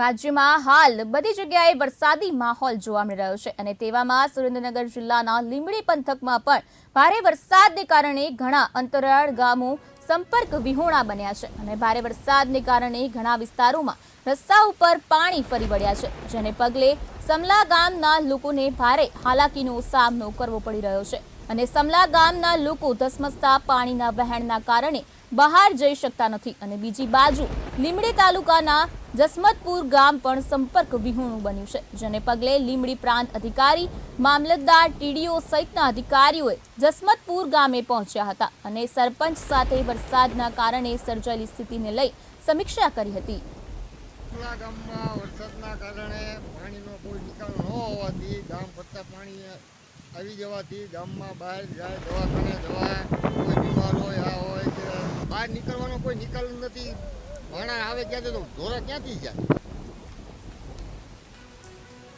રાજ્યમાં હાલ બધી જગ્યાએ વરસાદી માહોલ જોવા મળી રહ્યો છે અને તેવામાં સુરેન્દ્રનગર જિલ્લાના લીંબડી પંથકમાં પણ ભારે વરસાદને કારણે ઘણા અંતરાળ ગામો સંપર્ક વિહોણા બન્યા છે અને ભારે વરસાદને કારણે ઘણા વિસ્તારોમાં રસ્તા ઉપર પાણી ફરી વળ્યા છે, જેને પગલે સમલા ગામના લોકોને ભારે હાલાકીનો સામનો કરવો પડી રહ્યો છે અને સમલા ગામના લોકો ધસમસતા પાણીના વહેણના કારણે બહાર જઈ શકતા નથી અને બીજી બાજુ લીમડી તાલુકાના જસમતપુર ગામ પણ સંપર્ક વિહોણું બન્યું છે, જેને પગલે લીમડી પ્રાંત અધિકારી, મામલતદાર, ટીડીઓ સહિતના અધિકારીઓએ જસમતપુર ગામે પહોંચ્યા હતા અને સરપંચ સાથે વરસાદના કારણે સર્જાયેલી સ્થિતિને લઈ સમીક્ષા કરી હતી. આવી જવાથી ગામમાં બહાર જાય દવાખાને જવા બહાર નીકળવાનો કોઈ નિકાલ નથી. ભાણા આવે ક્યાંથી તો ધોરા ક્યાંથી જાય?